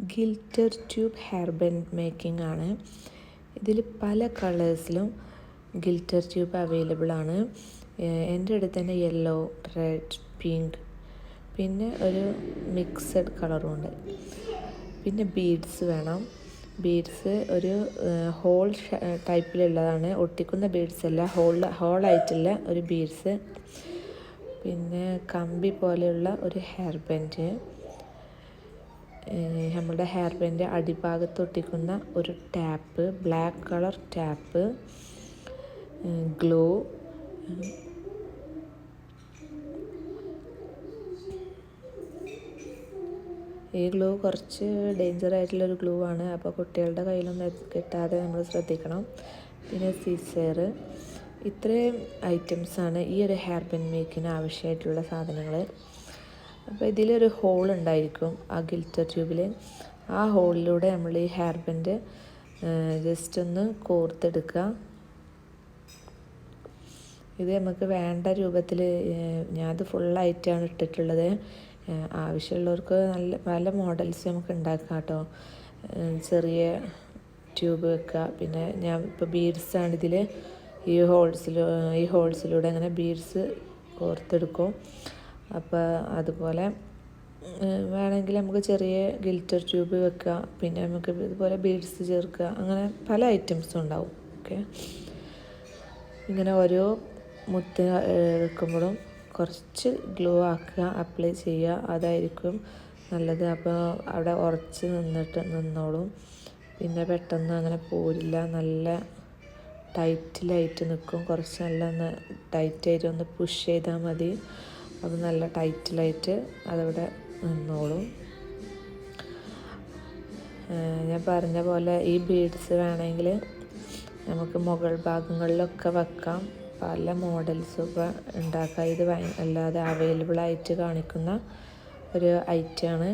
Glitter tube hair band making ആണ്. ഇതിൽ പല കളേഴ്സിലും ഗിൽറ്റർ ട്യൂബ് അവൈലബിൾ ആണ്. എന്റെ അടുത്ത് തന്നെ യെല്ലോ റെഡ് പിങ്ക് പിന്നെ ഒരു മിക്സഡ് കളറും ഉണ്ട്. പിന്നെ ബീഡ്സ് വേണം. ബീഡ്സ് ഒരു ഹോൾ ടൈപ്പിലുള്ളതാണ്. ഒട്ടിക്കുന്ന ബീഡ്സ് അല്ല ഹോൾ ഹോളായിട്ടുള്ള ഒരു ബീഡ്സ്. പിന്നെ കമ്പി പോലെയുള്ള ഒരു ഹെയർ ബാൻഡ്. നമ്മുടെ ഹെയർ ബാൻഡ് അടിഭാഗത്ത് ഒട്ടിക്കുന്ന ഒരു tape black colour tape glue ഈ ഗ്ലൂ കുറച്ച് ഡേഞ്ചർ ആയിട്ടുള്ളൊരു ഗ്ലൂ ആണ്. അപ്പോൾ കുട്ടികളുടെ കയ്യിലൊന്നും കിട്ടാതെ നമ്മൾ ശ്രദ്ധിക്കണം. പിന്നെ സീസർ ഇത്രയും ഐറ്റംസാണ് ഈ ഒരു ഹെയർ പെൻ മേക്കിന് ആവശ്യമായിട്ടുള്ള സാധനങ്ങൾ അപ്പോൾ ഇതിലൊരു ഹോൾ ഉണ്ടായിരിക്കും ആ ഗിൽറ്റർ ട്യൂബിൽ ആ ഹോളിലൂടെ നമ്മൾ ഈ ഹെയർ ബാൻഡ് ജസ്റ്റ് ഒന്ന് കോർത്തെടുക്കുക. ഇത് നമുക്ക് വേണ്ട രൂപത്തിൽ ഞാനത് ഫുള്ളായിട്ടാണ് ഇട്ടിട്ടുള്ളത്. ആവശ്യമുള്ളവർക്ക് നല്ല പല മോഡൽസ് നമുക്ക് ഉണ്ടാക്കാം കേട്ടോ. ചെറിയ ട്യൂബ് വെക്കുക. പിന്നെ ഞാൻ ഇപ്പോൾ ബീഡ്സാണ് ഇതിൽ ഈ ഹോൾസിൽ ഈ ഹോൾസിലൂടെ അങ്ങനെ ബീഡ്സ് കോർത്തെടുക്കും. അപ്പോൾ അതുപോലെ വേണമെങ്കിൽ നമുക്ക് ചെറിയ ഗിൽറ്റർ ട്യൂബ് വെക്കുക. പിന്നെ നമുക്ക് ഇതുപോലെ ബീഡ്സ് ചേർക്കുക. അങ്ങനെ പല ഐറ്റംസും ഉണ്ടാവും. ഓക്കെ? ഇങ്ങനെ ഓരോ മുത്ത് വെക്കുമ്പോഴും കുറച്ച് ഗ്ലൂ ആക്കുക അപ്ലൈ ചെയ്യുക. അതായിരിക്കും നല്ലത്. അപ്പോൾ അവിടെ ഉറച്ച് നിന്നിട്ട് നിന്നോളും. പിന്നെ പെട്ടെന്ന് അങ്ങനെ പോരില്ല. നല്ല ടൈറ്റിലായിട്ട് നിൽക്കും. കുറച്ച് നല്ല ഒന്ന് ടൈറ്റായിട്ട് ഒന്ന് പുഷ് ചെയ്താൽ മതി. അത് നല്ല ടൈറ്റിലായിട്ട് അതവിടെ നിന്നോളും. ഞാൻ പറഞ്ഞ പോലെ ഈ ബീഡ്സ് വേണമെങ്കിൽ നമുക്ക് മുകൾ ഭാഗങ്ങളിലൊക്കെ വെക്കാം. പല മോഡൽസ് ഇപ്പോൾ ഉണ്ടാക്കാം. ഇത് അല്ലാതെ അവൈലബിൾ ആയിട്ട് കാണിക്കുന്ന ഒരു ഐറ്റമാണ്.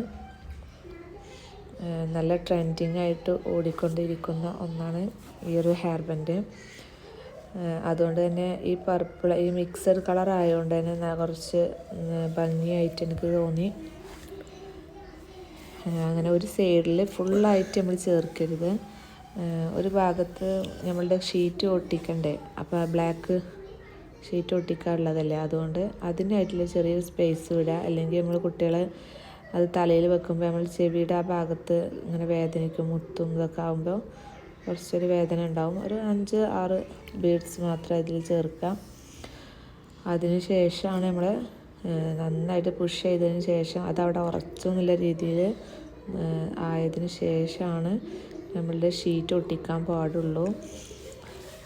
നല്ല ട്രെൻഡിങ് ആയിട്ട് ഓടിക്കൊണ്ടിരിക്കുന്ന ഒന്നാണ് ഈ ഒരു ഹെയർ ബാൻഡ് അതുകൊണ്ട് തന്നെ ഈ പർപ്പിൾ ഈ മിക്സഡ് കളർ ആയതുകൊണ്ട് തന്നെ കുറച്ച് ഭംഗിയായിട്ട് എനിക്ക് തോന്നി. അങ്ങനെ ഒരു സൈഡിൽ ഫുള്ളായിട്ട് നമ്മൾ ചേർക്കരുത്. ഒരു ഭാഗത്ത് നമ്മളുടെ ഷീറ്റ് ഒട്ടിക്കണ്ടേ? അപ്പോൾ ബ്ലാക്ക് ഷീറ്റ് ഒട്ടിക്കാറുള്ളതല്ലേ അതുകൊണ്ട് അതിനായിട്ടുള്ള ചെറിയൊരു സ്പേസ് വിടുക അല്ലെങ്കിൽ നമ്മൾ കുട്ടികളെ അത് തലയിൽ വെക്കുമ്പോൾ നമ്മൾ ചെവിയുടെ ആ ഭാഗത്ത് ഇങ്ങനെ വേദനിക്കും മുത്തും ഇതൊക്കെ ആകുമ്പോൾ കുറച്ചൊരു വേദന ഉണ്ടാവും. ഒരു അഞ്ച് ആറ് ബീഡ്സ് മാത്രം ഇതിൽ ചേർക്കാം അതിന് ശേഷമാണ് നമ്മൾ നന്നായിട്ട് പുഷ് ചെയ്തതിന് ശേഷം അതവിടെ ഉറച്ചു എന്നുള്ള രീതിയിൽ ആയതിനു ശേഷമാണ് നമ്മളുടെ ഷീറ്റ് ഒട്ടിക്കാൻ പാടുള്ളൂ.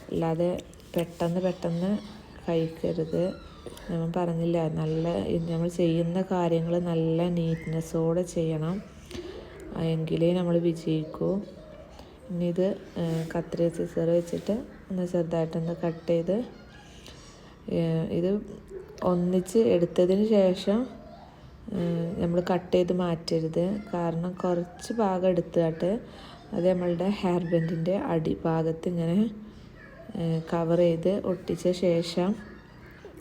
അല്ലാതെ പെട്ടെന്ന് പെട്ടെന്ന് കഴിക്കരുത്. നമ്മൾ പറഞ്ഞില്ല നല്ല നമ്മൾ ചെയ്യുന്ന കാര്യങ്ങൾ നല്ല നീറ്റ്നെസ്സോടെ ചെയ്യണം. എങ്കിലേ നമ്മൾ വിജയിക്കൂ. ഇത് കത്രി സിസർ വെച്ചിട്ട് ഒന്ന് ചെറുതായിട്ടൊന്ന് കട്ട് ചെയ്ത് ഇത് ഒന്നിച്ച് എടുത്തതിന് ശേഷം നമ്മൾ കട്ട് ചെയ്ത് മാറ്റരുത്. കാരണം കുറച്ച് ഭാഗം എടുത്തിട്ട് അത് നമ്മളുടെ ഹെയർ ബെൻഡിന്റെ അടിഭാഗത്ത് ഇങ്ങനെ കവർ ചെയ്ത് ഒട്ടിച്ച ശേഷം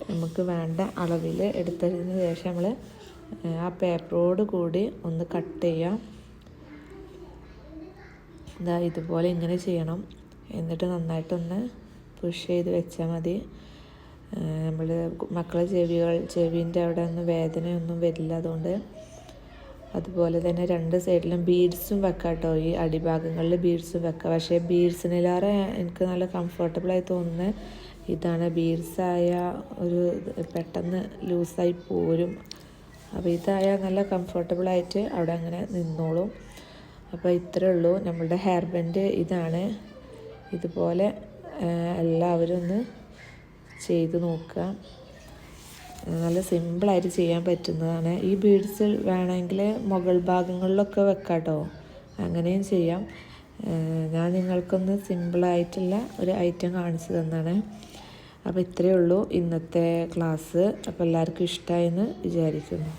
നമുക്ക് വേണ്ട അളവിൽ എടുത്തതിന് ശേഷം നമ്മൾ ആ പേപ്പറോട് കൂടി ഒന്ന് കട്ട് ചെയ്യാം. ഇതാ ഇതുപോലെ ഇങ്ങനെ ചെയ്യണം. എന്നിട്ട് നന്നായിട്ടൊന്ന് പുഷ് ചെയ്ത് വെച്ചാൽ മതി. നമ്മൾ മക്കളെ ചെവികൾ ചെവിന്റെ അവിടെ ഒന്നും വേദനയൊന്നും വരില്ല അതുകൊണ്ട്. അതുപോലെ തന്നെ രണ്ട് സൈഡിലും ബീഡ്സും വെക്കാം കേട്ടോ ഈ അടിഭാഗങ്ങളിൽ ബീഡ്സും വെക്കാം. പക്ഷേ ബീഡ്സിനിലേറെ എനിക്ക് നല്ല കംഫർട്ടബിളായി തോന്നുന്നത് ഇതാണ്. ബീഡ്സായ ഒരു പെട്ടെന്ന് ലൂസായി പോരും. അപ്പോൾ ഇതായ നല്ല കംഫർട്ടബിളായിട്ട് അവിടെ അങ്ങനെ നിന്നോളും. അപ്പോൾ ഇത്രയേ ഉള്ളൂ. നമ്മളുടെ ഹെയർ ബാൻഡ് ഇതാണ്. ഇതുപോലെ എല്ലാവരും ഒന്ന് ചെയ്ത് നോക്കുക. നല്ല സിമ്പിളായിട്ട് ചെയ്യാൻ പറ്റുന്നതാണ്. ഈ ബീഡ്സ് വേണമെങ്കിൽ മുകൾ ഭാഗങ്ങളിലൊക്കെ വെക്കാം കേട്ടോ അങ്ങനെയും ചെയ്യാം. ഞാൻ നിങ്ങൾക്കൊന്ന് സിമ്പിളായിട്ടുള്ള ഒരു ഐറ്റം കാണിച്ചു തന്നാണ്. അപ്പോൾ ഇത്രയേ ഉള്ളൂ ഇന്നത്തെ ക്ലാസ് അപ്പോൾ എല്ലാവർക്കും ഇഷ്ടമായെന്ന് വിചാരിക്കുന്നു.